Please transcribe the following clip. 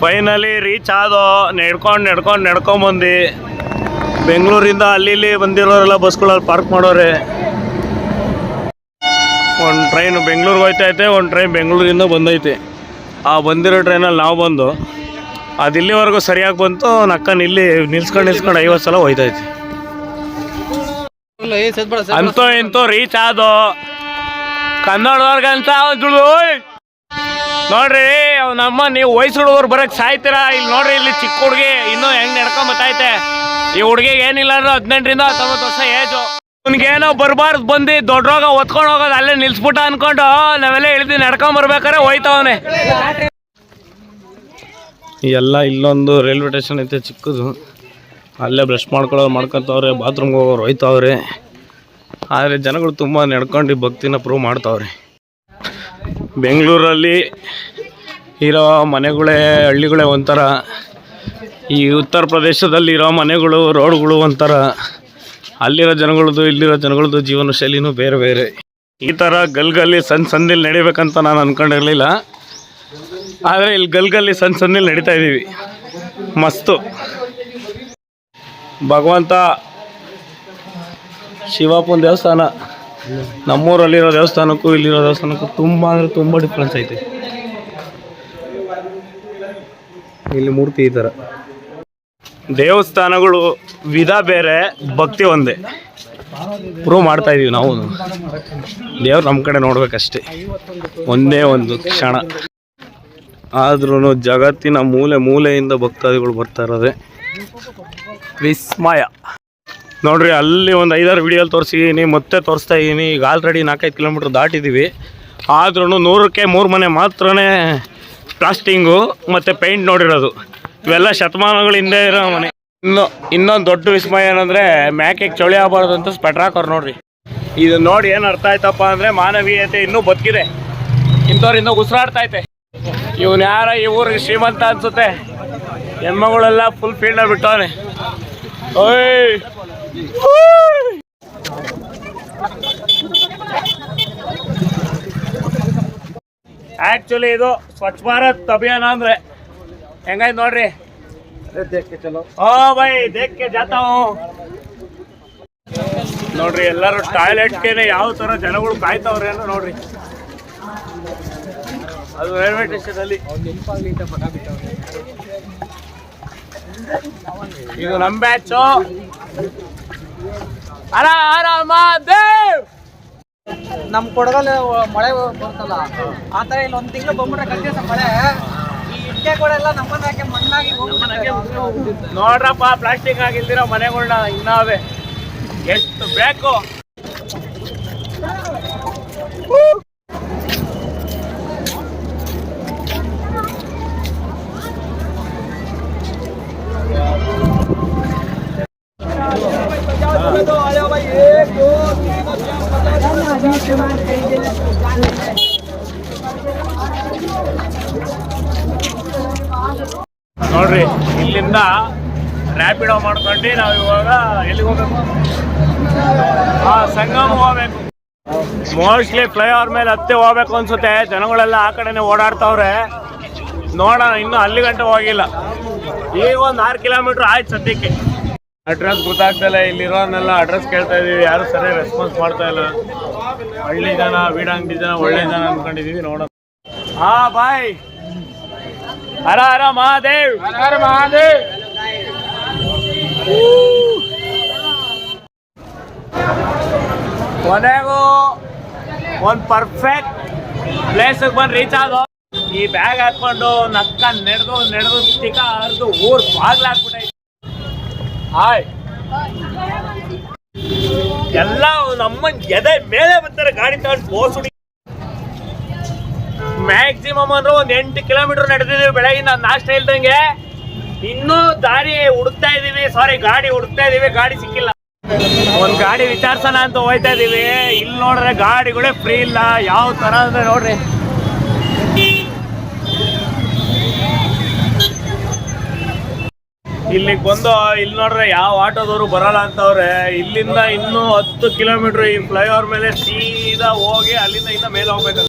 Finally reach ಆದೋ ನಡ್ಕೊಂಡು ನಡ್ಕೊಂಡು ನಡ್ಕೊಂಬಂದು ಬೆಂಗಳೂರಿಂದ ಅಲ್ಲಿ ಇಲ್ಲಿ ಬಂದಿರೋರೆಲ್ಲ ಬಸ್ಗಳಲ್ಲಿ ಪಾರ್ಕ್ ಮಾಡೋರೆ. ಒಂದು ಟ್ರೈನ್ ಬೆಂಗಳೂರಿಗೆ ಹೋಯ್ತೈತೆ ಒಂದು ಟ್ರೈನ್ ಬೆಂಗಳೂರಿಂದ ಬಂದೈತೆ. ಆ ಬಂದಿರೋ ಟ್ರೈನಲ್ಲಿ ನಾವು ಬಂದು ಅದು ಇಲ್ಲಿವರೆಗೂ ಸರಿಯಾಗಿ ಬಂತು ನಕ್ಕನ್ ಇಲ್ಲಿ ನಿಲ್ಸ್ಕೊಂಡು ನಿಲ್ಸ್ಕೊಂಡು ಐವತ್ತು ಸಲ ಹೋಯ್ತೈತೆ. ಅಂತೋ ಇಂತೂ ರೀಚ್ ಆದೋ. ಕನ್ನಡದವ್ರಿಗಂತ ನೋಡ್ರಿ ನಮ್ಮ ನೀವು ವಯಸ್ಸು ಹುಡುಗರು ಬರಕ್ ಸಾಯ್ತೀರಾ? ಇಲ್ಲಿ ನೋಡ್ರಿ, ಇಲ್ಲಿ ಚಿಕ್ಕ ಹುಡುಗಿ ಇನ್ನೂ ಹೆಂಗ್ ನಡ್ಕೊಂಡ್ ಬತ್ತೈತೆ. ಈ ಹುಡುಗಿಗೆ ಏನಿಲ್ಲ ಅಂದ್ರೆ ಹದಿನೆಂಟರಿಂದ ಹತ್ತೊಂಬತ್ತು ವರ್ಷ ಏಜು ಏನೋ ಬರಬಾರ್ದು ಬಂದು ರೋಗ ಒತ್ಕೊಂಡು ಹೋಗೋದು ಅಲ್ಲೇ ನಿಲ್ಸ್ಬಿಟ್ಟ ಅನ್ಕೊಂಡು ನಾವೆಲ್ಲ ಇಳಿದು ನಡ್ಕೊಂಡ್ ಬರ್ಬೇಕಾರೆ ಹೋಯ್ತವನೆ. ಎಲ್ಲ ಇಲ್ಲೊಂದು ರೈಲ್ವೆ ಸ್ಟೇಷನ್ ಐತೆ, ಚಿಕ್ಕದು. ಅಲ್ಲೇ ಬ್ರಷ್ ಮಾಡ್ಕೊಳ್ಳೋರು ಮಾಡ್ಕೊತವ್ರೆ ಬಾತ್ರೂಮ್ಗೆ ಹೋಗೋರು ಹೋಯ್ತವ್ರೆ. ಆದರೆ ಜನಗಳು ತುಂಬ ನಡ್ಕೊಂಡು ಭಕ್ತಿನ ಪ್ರೂವ್ ಮಾಡ್ತಾವ್ರೆ. ಬೆಂಗಳೂರಲ್ಲಿ ಇರೋ ಮನೆಗಳೇ, ಹಳ್ಳಿಗಳೇ ಒಂಥರ. ಈ ಉತ್ತರ ಪ್ರದೇಶದಲ್ಲಿ ಇರೋ ಮನೆಗಳು, ರೋಡ್ಗಳು ಒಂಥರ. ಅಲ್ಲಿರೋ ಜನಗಳದ್ದು, ಇಲ್ಲಿರೋ ಜನಗಳದ್ದು ಜೀವನ ಶೈಲಿನೂ ಬೇರೆ ಬೇರೆ. ಈ ಥರ ಗಲ್ಗಲ್ಲಿ ಸಣ್ಣ ಸಂದಿಲ್ ನಡಿಬೇಕಂತ ನಾನು ಅಂದ್ಕೊಂಡಿರಲಿಲ್ಲ ಆದರೆ ಇಲ್ಲಿ ಗಲ್ಗಲ್ಲಿ ಸಣ್ಣ ಸಂದಿಲ್ ನಡೀತಾ ಇದ್ದೀವಿ ಮಸ್ತು. ಭಗವಂತ ಶಿವಪ್ಪನ ದೇವಸ್ಥಾನ. ನಮ್ಮೂರಲ್ಲಿರೋ ದೇವಸ್ಥಾನಕ್ಕೂ ಇಲ್ಲಿರೋ ದೇವಸ್ಥಾನಕ್ಕೂ ತುಂಬ ಅಂದರೆ ತುಂಬ ಡಿಫ್ರೆನ್ಸ್ ಐತೆ. ಇಲ್ಲಿ ಮೂರ್ತಿ ಈ ಥರ ದೇವಸ್ಥಾನಗಳು ವಿಧ ಬೇರೆ ಭಕ್ತಿ ಒಂದೇ. ಪ್ರೂವ್ ಮಾಡ್ತಾ ಇದೀವಿ ನಾವು. ದೇವ್ರು ನಮ್ಮ ಕಡೆ ನೋಡ್ಬೇಕಷ್ಟೇ. ಒಂದೇ ಒಂದು ಕ್ಷಣ. ಆದ್ರೂ ಜಗತ್ತಿನ ಮೂಲೆ ಮೂಲೆಯಿಂದ ಭಕ್ತಾದಿಗಳು ಬರ್ತಾ ಇರೋದೆ ವಿಸ್ಮಯ. ನೋಡ್ರಿ, ಅಲ್ಲಿ ಒಂದು ಐದಾರು ವಿಡಿಯೋಲಿ ತೋರಿಸಿದ್ದೀನಿ ಮತ್ತೆ ತೋರಿಸ್ತಾ ಇದ್ದೀನಿ ಈಗ ಆಲ್ರೆಡಿ ನಾಲ್ಕೈದು ಕಿಲೋಮೀಟ್ರ್ ದಾಟಿದ್ದೀವಿ ಆದ್ರೂ ನೂರಕ್ಕೆ ಮೂರು ಮನೆ ಮಾತ್ರನೇ ಪ್ಲಾಸ್ಟಿಂಗು ಮತ್ತು ಪೇಂಟ್ ನೋಡಿರೋದು. ಇವೆಲ್ಲ ಶತಮಾನಗಳ ಹಿಂದೆ ಇರೋ ಮನೆ. ಇನ್ನು, ಇನ್ನೊಂದು ದೊಡ್ಡ ವಿಸ್ಮಯ ಏನಂದರೆ, ಮ್ಯಾಕೆಗೆ ಚಳಿ ಆಗಬಾರ್ದು ಅಂತ ಸ್ಪೆಟ್ರ್ ಹಾಕೋರು ನೋಡ್ರಿ. ಇದು ನೋಡಿ ಏನು ಅರ್ಥ ಆಯ್ತಪ್ಪ ಅಂದರೆ, ಮಾನವೀಯತೆ ಇನ್ನೂ ಬದುಕಿದೆ. ಇಂಥವ್ರು ಇನ್ನೂ ಉಸಿರಾಡ್ತೈತೆ ಇವನು ಯಾರ ಈ ಊರಿಗೆ ಶ್ರೀಮಂತ ಅನ್ಸುತ್ತೆ? ಹೆಣ್ಮಗಳೆಲ್ಲ ಫುಲ್ ಫೀಲ್ಡ್ ಬಿಟ್ಟವನೇ. ಓಯ್! ಆಕ್ಚುಲಿ ಇದು ಸ್ವಚ್ಛ ಭಾರತ್ ಅಭಿಯಾನ ಅಂದ್ರೆ. ಹೆಂಗಾಯ್ತು ನೋಡ್ರಿ? ಓ ಬೈ ದೇಕ್ಕೆ ಜಾತಾವು. ನೋಡ್ರಿ ಎಲ್ಲರೂ ಟಾಯ್ಲೆಟ್ಗೆ ಯಾವ ತರ ಜನಗಳು ಕಾಯ್ತಾವ್ರೆ ಅಂದ್ರೆ ನೋಡ್ರಿ. ಅದು ರೈಲ್ವೆ ಸ್ಟೇಷನ್ ಅಲ್ಲಿ. ಇದು ನಮ್ ಬ್ಯಾಚು ಹರ ಹರ ಮಹಾದೇವ್! ನಮ್ ಕೊಡಗಲ್ಲಿ ಮಳೆ ಬರ್ತಲ್ಲ ಆ ತರ ಇಲ್ಲಿ ಒಂದ್ ತಿಂಗಳು ಬಂದ್ಬಿಟ್ರೆ ಕಂಟಿನ್ಯೂಸ್ ಮಳೆ. ಈ ಇಟ್ಟಿಗೆಗಳೆಲ್ಲ ನಮ್ಮನ್ನ ಯಾಕೆ ಮಣ್ಣಾಗಿ. ನೋಡ್ರಪ್ಪ ಪ್ಲಾಸ್ಟಿಕ್ ಆಗಿಲ್ದಿರೋ ಮನೆಗಳ್ನ ಇನ್ನಾವೆ. ಎಷ್ಟು ಬೇಕು? ನೋಡ್ರಿ, ಇಲ್ಲಿಂದ ರ್ಯಾಪಿಡೋ ಮಾಡ್ಕೊಂಡು ನಾವು ಇವಾಗ ಎಲ್ಲಿಗೆ ಹೋಗ್ಬೇಕು? ಆ, ಸಂಗಮ ಹೋಗ್ಬೇಕು. ಮೋಸ್ಟ್ಲಿ ಫ್ಲೈಓವರ್ ಮೇಲೆ ಹತ್ತಿ ಹೋಗ್ಬೇಕು ಅನ್ಸುತ್ತೆ. ಜನಗಳೆಲ್ಲ ಆ ಕಡೆನೆ ಓಡಾಡ್ತಾವ್ರೆ. ನೋಡೋಣ, ಇನ್ನು ಅಲ್ಲಿ ಗಂಟೆ ಹೋಗಿಲ್ಲ. ಈಗ ಒಂದು ಆರು ಕಿಲೋಮೀಟ್ರ್ ಆಯ್ತು ಸದ್ಯಕ್ಕೆ. ಅಡ್ರೆಸ್ ಗೊತ್ತಾಗ್ತಲ್ಲ ಇಲ್ಲಿರೋನೆಲ್ಲ ಅಡ್ರೆಸ್ ಕೇಳ್ತಾ ಇದೀವಿ. ಯಾರು ಸರಿಯಾಗಿ ರೆಸ್ಪಾನ್ಸ್ ಮಾಡ್ತಾ ಇಲ್ಲ. ಹಳ್ಳಿ ಜನ ಬೀಡಂಗಡಿ ಜನ ಒಳ್ಳೆ ಜನ ಅನ್ಕೊಂಡಿದೀವಿ ನೋಡೋಣ. ಹಾ ಬಾಯ್. ಹರ ಹರ ಮಹಾದೇವ್. ಹರ ಮಹಾದೇವ್. ಕೊನೆಗೂ ಒಂದು ಪರ್ಫೆಕ್ಟ್ ಪ್ಲೇಸಿಗೆ ಬಂದು ರೀಚ್ ಆದೋ ಈ ಬ್ಯಾಗ್ ಹಾಕೊಂಡು ನಕ್ಕ ನಡೆದು ನಡೆದು ತಿಕ್ಕ ಹರಿದು ಊರ್ ಬಾಗ್ಲ ಹಾಕ್ಬಿಟ್ಟೈತಿ ಹಾಯ್ ಎಲ್ಲ ನಮ್ಮ ಎದೆ ಮೇಲೆ ಬರ್ತಾರೆ ಗಾಡಿ ತಗೊಂಡು ಬೋಸುಡಿ ಮ್ಯಾಕ್ಸಿಮಮ್ ಅಂದ್ರೆ ಒಂದ್ ಎಂಟು ಕಿಲೋಮೀಟರ್ ನಡೆದಿದ್ದೀವಿ ಬೆಳಗಿನ ನಾಷ್ಟ ಇಲ್ದಂಗೆ. ಇನ್ನೂ ದಾರಿ ಹುಡುಕ್ತಾ ಇದೀವಿ ಸಾರಿ ಗಾಡಿ ಹುಡುಕ್ತಾ ಇದೀವಿ, ಗಾಡಿ ಸಿಕ್ಕಿಲ್ಲ. ಒಂದ್ ಗಾಡಿ ವಿಚಾರ್ಸೋಣ ಅಂತ ಹೋಯ್ತಾ ಇದೀವಿ. ಇಲ್ಲಿ ನೋಡ್ರೆ ಗಾಡಿಗಳೇ ಫ್ರೀ ಇಲ್ಲ, ಯಾವ ತರ ಅಂದ್ರೆ ನೋಡ್ರಿ. ಇಲ್ಲಿಗೆ ಬಂದು ಇಲ್ಲಿ ನೋಡ್ರೆ ಯಾವ ಆಟೋದವರು ಬರಲ್ಲ ಅಂತವ್ರೆ. ಇಲ್ಲಿಂದ ಇನ್ನೂ ಹತ್ತು ಕಿಲೋಮೀಟರ್ ಈ ಫ್ಲೈಓವರ್ ಮೇಲೆ ಸೀದಾ ಹೋಗಿ ಅಲ್ಲಿಂದ ಇನ್ನ ಮೇಲೆ ಹೋಗ್ಬೇಕು.